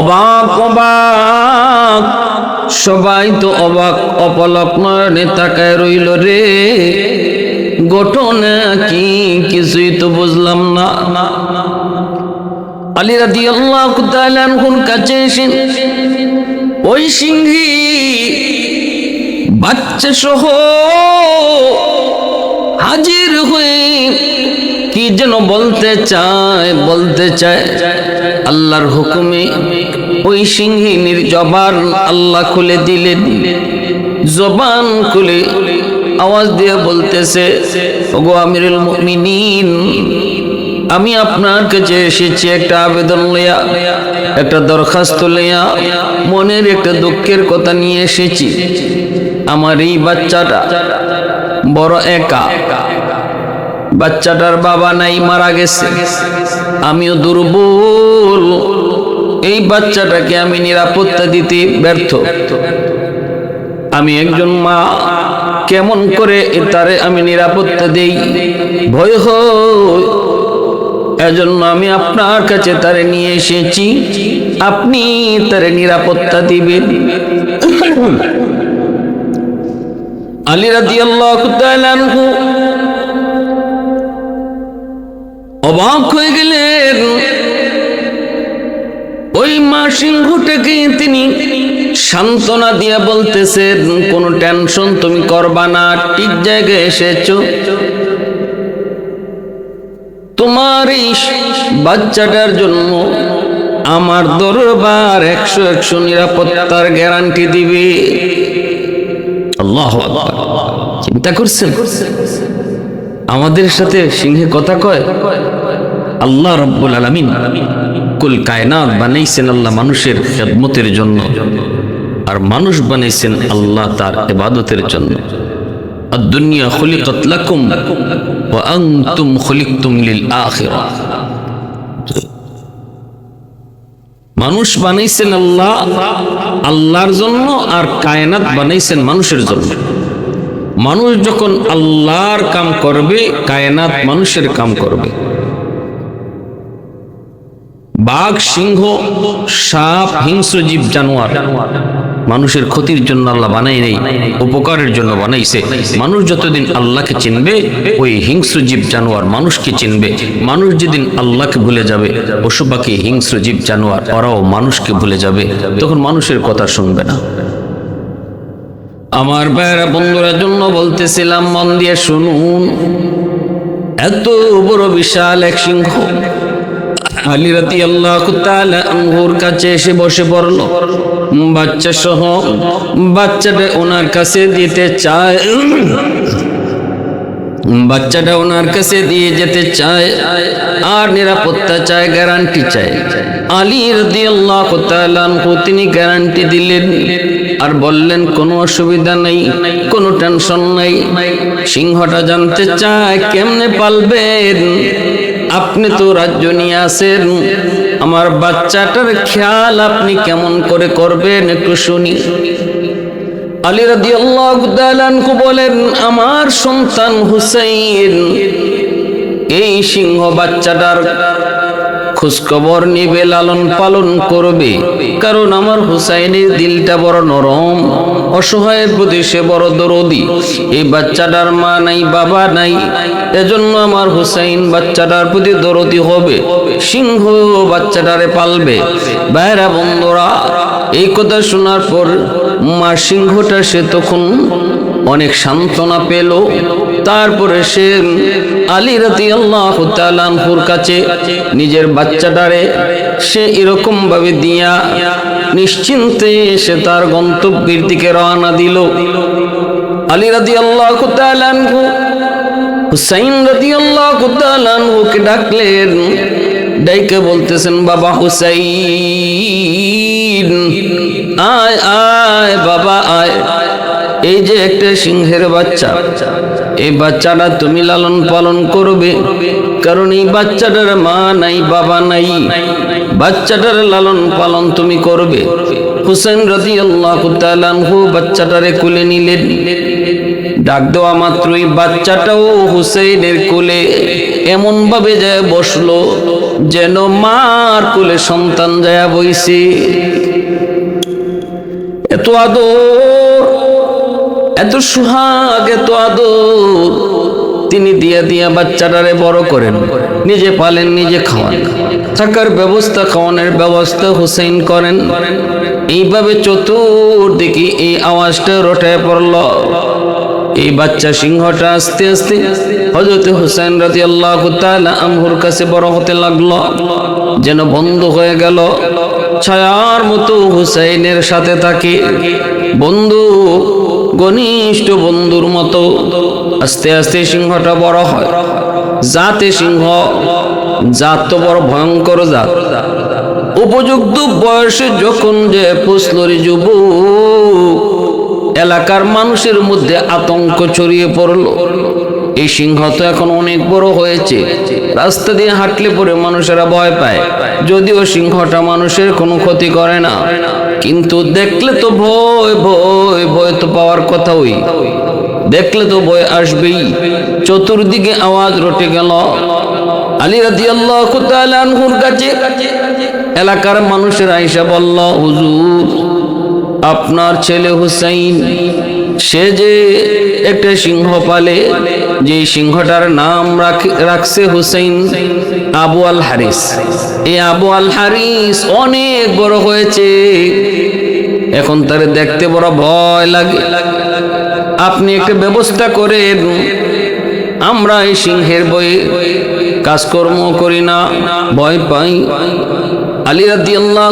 অবাক অবাক। সবাই তো অবাক, অপলক নয়নে তাকায় রইল রে। ঘটনা কি, কিছুই তো বুঝলাম না। আলী রাদি আল্লাহ কাছে এসে ওই সিংহী বাচ্চা সহ হাজির হয়ে যেন বলতে চায় বলতে চায়, আল্লাহর হুকুমে ওই সিংহিনীর জবান আল্লাহ খুলে দিলেন। জবান খুলে আওয়াজ দিয়ে বলতেছে, ওগো আমিরুল মুমিনিন, আমি আপনার কাছে এসেছি একটা আবেদন লইয়া, একটা দরখাস্ত লইয়া, মনের একটা দুঃখের কথা নিয়ে এসেছি। আমার এই বাচ্চাটা বড় একা। বাচ্চাটার বাবা নাই, মারা গেছে। আমিও দুর্বল। এই বাচ্চাটাকে আমি নিরাপত্তা দিতে ব্যর্থ। আমি একজন মা, কেমন করে তারে আমি নিরাপত্তা দেই? ভয় হয়। এজন্য আমি আপনার কাছে তারে নিয়ে এসেছি। আপনি তারে নিরাপত্তা দিবেন। আলী রাদিয়াল্লাহু তাআলা অবাক হয়ে গেলেন। ওই মা সিংহটাকে তিনি সান্ত্বনা দিয়ে বলতেছেন, কোনো টেনশন তুমি করবা না, ঠিক জায়গায় এসেছ। তোমার এই বাচ্চাটার জন্য আমার দরবার একশো একশো নিরাপত্তার গ্যারান্টি দিবে। আল্লাহ। চিন্তা করছেন? আমাদের সাথে সিংহে কথা কয়? আল্লাহ রব্বুল আলমিন কুল কায়নাত বানাইছেন আল্লাহ মানুষের খেদমতের জন্য আর মানুষ বানাইছেন আল্লাহ তার ইবাদতের জন্য الدنيا خلقت لكم وأنتم خلقتم للآخرة মানুষ বানাইছেন আল্লাহ আল্লাহর জন্য আর কায়নাত বানাইছেন মানুষের জন্য মানুষ যখন আল্লাহর কাম করবে কায়নাত মানুষের কাম করবে বাঘ, সিংহ, সাপ, হিংস্র জীব, জানোয়ার। মানুষের ক্ষতির জন্য আল্লাহ বানাই নেই, উপকারের জন্য বানাইছে। মানুষ যতদিন আল্লাহকে চিনবে, ওই হিংস্র জীব, জানোয়ার মানুষকে চিনবে। মানুষ যেদিন আল্লাহকে ভুলে যাবে পশু পাখি হিংস্র জীব, জানোয়ার, ওরাও মানুষকে ভুলে যাবে। তখন মানুষের কথা শুনবে না। আমার ভাইয়েরা, বন্ধুরা, জন্য বলতেছিলাম, মন দিয়ে শুনুন। এত বড় বিশাল এক সিংহ। আলী রাতি আল্লাহ আঙ্গুর কাছে এসে বসে পড়ল। বাচ্চা সহ বাচ্চাটা ওনার কাছে দিতে চায়। বাচ্চাটা ওনার কাছে দিয়ে যেতে চায়। আর নিরাপত্তা চায় গ্যারান্টি চায়। আলী রদি আল্লাহ তিনি গ্যারান্টি দিলেন। আর বললেন, কোনো অসুবিধা নেই, কোনো টেনশন নেই। সিংহটা জানতে চায়, কেমনে পালবেন? আপনি তো রাজ্য নিয়ে আসেন আমার বাচ্চাটার খেয়াল আপনি কেমন করে করবেন একটু শুনি। আলী রাদি আল্লাহ বলেন, আমার সন্তান হুসাইন, এই সিংহ বাচ্চাটার খোঁজখবর নিবে, লালন পালন করবে। কারণ আমার হুসাইনের দিলটা বড় নরম অসহায়ের প্রতি সে বড় দরদি। এই বাচ্চাটার মা নাই, বাবা নাই, এজন্য আমার হুসাইন বাচ্চাটার প্রতি দরদি হবে। সিংহ বাচ্চাটারে পালবে। বাইরা বন্ধুরা, এই কথা শোনার পর মা সিংহটা সে তখন অনেক সান্ত্বনা পেল। তারপরে সে আলী রাতি আল্লাহ তালানপুর কাছে নিজের বাচ্চাটারে সে এরকম ভাবে দিয়া নিশ্চিন্তে সে তার গন্তব্যের দিকে রওনা দিল। আলী রাতি আল্লাহ হুসাইন রাতি আল্লাহ তালানহুকে ডাকলেন, ডাইকে বলতেছেন, বাবা হুসাইন, আয় আয়, বাবা, আয়। এই যে একটা সিংহের বাচ্চা, এই বাচ্চাটা তুমি লালন পালন করবে, কারণ এই বাচ্চাটার মা নাই, বাবা নাই। বাচ্চাটার লালন পালন তুমি করবে। হুসেন রদি আল্লাহ বাচ্চাটারে কুলে নিলেন। ডাক দেওয়া মাত্রই বাচ্চাটাও হুসেনের কোলে এমন ভাবে যায় বসল যেন মার কুলে সন্তান যায় বইছে। এত আদর এত সুহাগ, এত আদর। তিনি দিয়া দিয়া বাচ্চাটারে বড় করেন। নিজে পালেন, নিজে খাওয়ান। থাকার ব্যবস্থা, খাওয়ানোর ব্যবস্থা হুসেন করেন। এইভাবে চতুর্দিকে এই আওয়াজটা রটায় পড়ল। এই বাচ্চা সিংহটা আস্তে আস্তে হজরত হুসেন রাজি আল্লাহ আমহুর কাছে বড় হতে লাগল। যেন বন্ধ হয়ে গেল। ছায়ার মতো হুসাইনের সাথে থাকে বন্ধু ঘনিষ্ঠ বন্ধুর মতো। আস্তে আস্তে সিংহটা বড় হয়। জাতে সিংহ, জাত তো বড় ভয়ঙ্কর জাত। উপযুক্ত বয়সে যখন যে পুসলরি যুব এলাকার মানুষের মধ্যে আতঙ্ক ছড়িয়ে পড়ল। এই সিংহ তো এখন অনেক বড় হয়েছে। রাস্তা দিয়ে হাঁটলে পরে মানুষেরা ভয় পায়। যদিও সিংহটা মানুষের কোনো ক্ষতি করে না। কিন্তু দেখলে তো ভয় ভয় ভয় তো পাওয়ার কথা ওই। দেখলে তো ভয় আসবেই। চতুর্দিকে আওয়াজ রটে গেল। আলী রাজি আল্লাহ কাছে এলাকার মানুষের আইসা বলল, হুজুর, আপনার ছেলে হুসাইন, সে যে একটা সিংহ পালে যে সিংহটার নাম রাখছে হুসাইন, আবু আল হারিস এই আবু আল হারিস অনেক বড় হয়েছে। এখন তার দেখতে বড় ভয় লাগে। আপনি একটা ব্যবস্থা করেন। আমরা এই সিংহের বই কাজকর্ম করি না, ভয় পাই। আলী রাদি আল্লাহ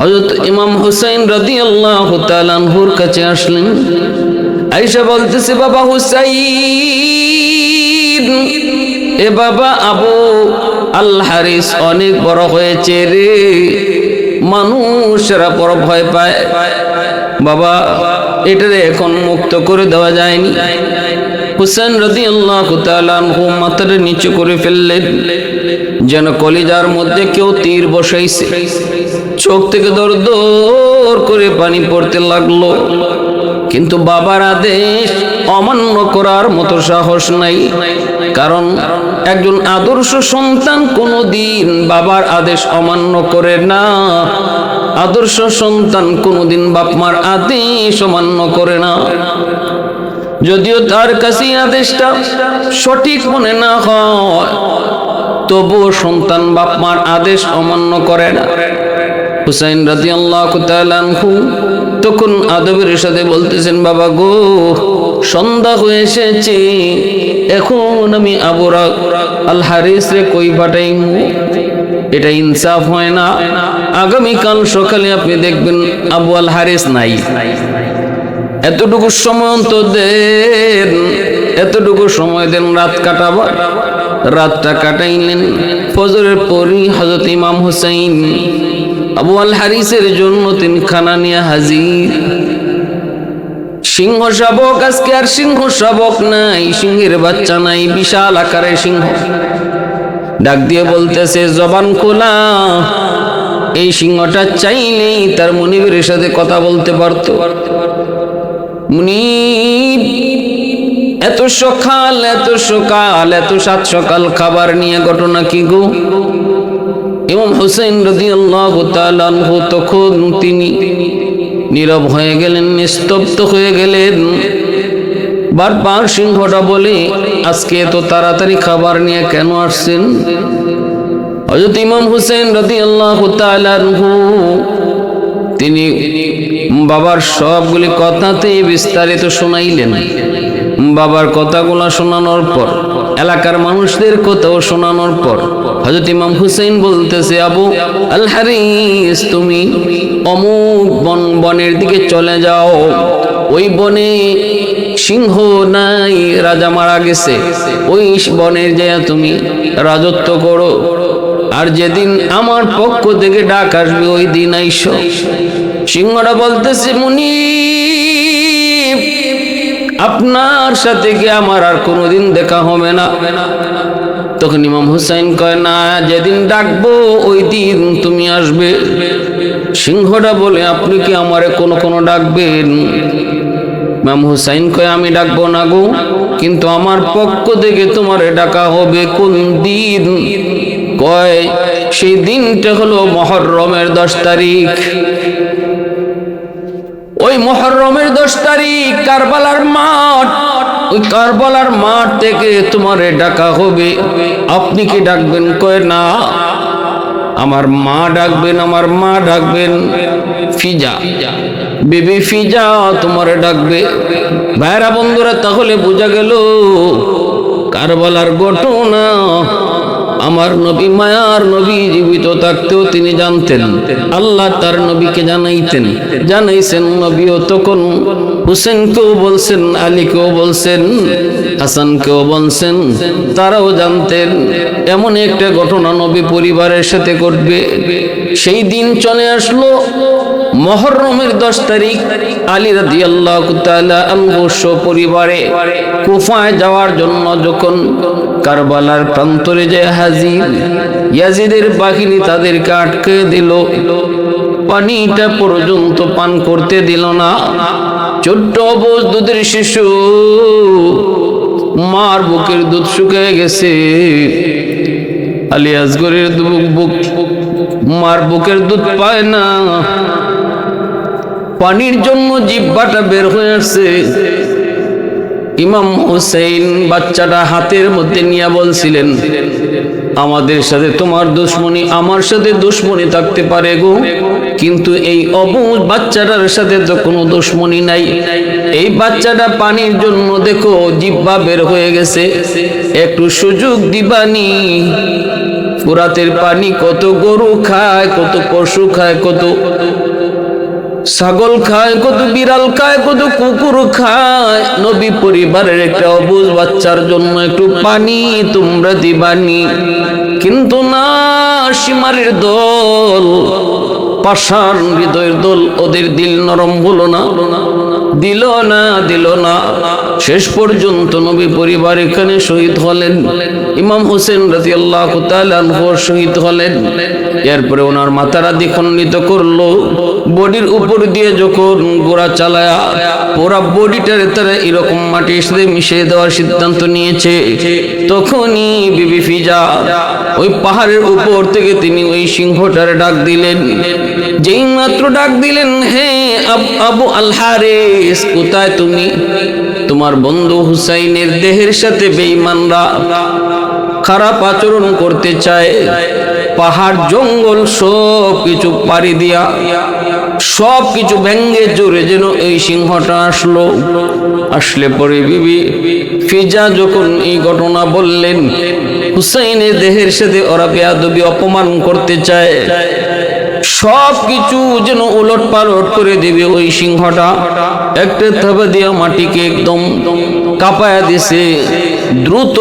হজরত ইমাম হুসাইন রাদি আল্লাহ তালানহুর কাছে আসলেন। আইসা বলতেছে, বাবা হুসাইন, এ বাবা আবু আল হারিস অনেক বড় হয়েছে রে। মানুষেরা বড় ভয় পায়। বাবা, এটারে এখন মুক্ত করে দেওয়া যায়নি। হুসেন রদি আল্লাহ মাথাটা নিচু করে ফেললেন, যেন কলিজার মধ্যে কেউ তীর বসাইছে। চোখ থেকে দর দর করে পানি পড়তে লাগল। কিন্তু বাবার আদেশ অমান্য করার মতো সাহস নাই। কারণ একজন আদর্শ সন্তান কোনো দিন বাবার আদেশ অমান্য করে না। আদর্শ সন্তান কোনো কোনোদিন বাপমার আদেশ অমান্য করে না। যদিও তার কাছে আদেশটা সঠিক মনে না হয়, তবুও সন্তান বাপমার আদেশ অমান্য করে না। হুসাইন রাজি আল্লাহ তখন আদবের সাথে বলতেছেন, বাবা গো, সন্ধ্যা হয়ে এসেছে। এখন আমি আবুরা আল হারিস রে কই পাঠাই এটা ইনসাফ হয় না। আগামীকাল সকালে আপনি দেখবেন আবু আল হারিস নাই। এতটুকু সময় তো দেন, এতটুকু সময় দেন রাত কাটাবার। রাতটা কাটাইলেন। ফজরের পরই হজরত ইমাম হুসাইন আবু আল হারিসের জন্য তিন খানা নিয়ে হাজির। সিংহ শাবক, আজকে আর সিংহ শাবক নাই, সিংহের বাচ্চা নাই, বিশাল আকারের সিংহ। ডাক দিয়ে বলতেছে, জবান খোলা, এই সিংহটা চাইলেই তার মনিবের সাথে কথা বলতে পারত। মুনিব, এত সকাল এত সকাল, এত সাত সকাল খাবার নিয়ে ঘটনা কি গো? ইমাম হুসেন রদি আল্লাহ তখন তিনি নীরব হয়ে গেলেন, নিস্তব্ধ হয়ে গেলেন। বারবার সিংহটা বলে, আজকে এত তাড়াতাড়ি খাবার নিয়ে কেন আসছেন? হজরত ইমাম হুসেন রদি আল্লাহ তিনি বাবার সবগুলি কথাতেই বিস্তারিত শোনাইলেন। বাবার কথাগুলো শোনানোর পর এলাকার মানুষদের কথাও শোনানোর পর হজরত ইমাম হুসেন বলতেছে, আবু, আল হারিস, তুমি অমুক বন, বনের দিকে চলে যাও। ওই বনে সিংহ নাই, রাজা মারা গেছে। ওই বনের যায় তুমি রাজত্ব করো। আর যেদিন আমার পক্ষ থেকে ডাক আসবে, ওই দিন আইস। সিংহটা বলতেছে মুনি আপনার সাথে কি আমার আর কোনোদিন দেখা হবে না? তখন ইমাম হুসাইন কয়, না, যেদিন ডাকবো ওই দিন তুমি আসবে। সিংহটা বলে, আপনি কি আমারে কোনো কোনো ডাকবেন? ইমাম হুসাইন কয়, আমি ডাকবো না গো, কিন্তু আমার পক্ষ থেকে তোমারে ডাকা হবে কোন দিন? কয়, সেই দিনটা হলো মহরমের দশ তারিখ। ওই মহরমের দশ তারিখ কারবালার মাঠ। ওই কারবালার মাঠ থেকে তোমারে ডাকা হবে। আপনি কি ডাকবেন? কয় না। আমার মা ডাকবেন, আমার মা ডাকবেন। ফিজা। বেবি ফিজা তোমারে ডাকবে। ভাইরা বন্ধুরা, তাহলে বোঝা গেল কারবালার ঘটনা। আমার নবী, মায়ার নবী জীবিত থাকতেও তিনি জানতেন। আল্লাহ তার নবীকে জানাইতেন। জানাইছেন, নবীও তখন হুসেনকেও বলছেন, আলীকেও বলছেন, হাসানকেও বলছেন, তারাও জানতেন, এমন একটা ঘটনা নবী পরিবারের সাথে ঘটবে। সেই দিন চলে আসলো মহরমের দশ তারিখ, আলী রাদি আল্লাহ পরিবারে কুফায় যাওয়ার জন্য যখন কারবালার প্রান্তরে যে হাজির, ইয়াজিদের বাহিনী তাদেরকে আটকে দিল। পানিটা পর্যন্ত পান করতে দিল না। ছোট্ট অবশ দুধের শিশু মার বুকের দুধ শুকিয়ে গেছে। আলী আসগরের বুক মার বুকের দুধ পায় না। পানির জন্য জিব্বাটা বের হয়ে আসছে। ইমাম হুসেইন বাচ্চাটা হাতের মধ্যে নিয়ে বলছিলেন, আমাদের সাথে তোমার দুশ্মনী আমার সাথে দুশ্মনী থাকতে পারে গো। কিন্তু এই অবুজ বাচ্চাটার সাথে তো কোনো দুশ্মনী নাই। এই বাচ্চাটা পানির জন্য দেখো জিব্বা বের হয়ে গেছে। একটু সুযোগ দিবানি। ফুরাতের পানি কত গরু খায়, কত পশু খায়, কত ছাগল খায়, কত বিড়াল খায়, কত কুকুর খায়। নবী পরিবারের একটা অবুজ বাচ্চার জন্য একটু পানি তোমরা দিবানি। কিন্তু না, সীমারের দল পাষাণ হৃদয়ের দোল ওদের দিল নরম হলো না। দিল না দিল না। শেষ পর্যন্ত নবী পরিবার এখানে শহীদ হলেন। ইমাম হোসেন রাজি আল্লাহ শহীদ হলেন। এরপরে ওনার মাথারা দ্বিখণ্ডিত করল। বডির উপর দিয়ে যখন গোড়া চালায়া পুরা বডিটারে তারা এরকম মাটির সাথে মিশিয়ে দেওয়ার সিদ্ধান্ত নিয়েছে, তখনই বিবি ফিজা ওই পাহাড়ের উপর থেকে তিনি ওই সিংহটারে ডাক দিলেন। যেই মাত্র ডাক দিলেন, হে আব- আবু আলহারেস, কোথায় তুমি? তোমার বন্ধু হুসাইনের দেহের সাথে বেঈমানরা খারাপ আচরণ করতে চায়। পাহাড়, জঙ্গল সব কিছু পাড়ি দিয়া সব কিছু ভেঙ্গে জোরে যেন এই সিংহটা আসলো। আসলে পরে বিবি ফিজা যখন এই ঘটনা বললেন, হুসাইনের দেহের সাথে ওরা বেয়াদবি অপমান করতে চায়। সব কিছু যেন উলট পালট করে দেবে ওই সিংহটা। একটা থাবা দিয়া মাটিকে একদম কাঁপায়া দিছে। দ্রুত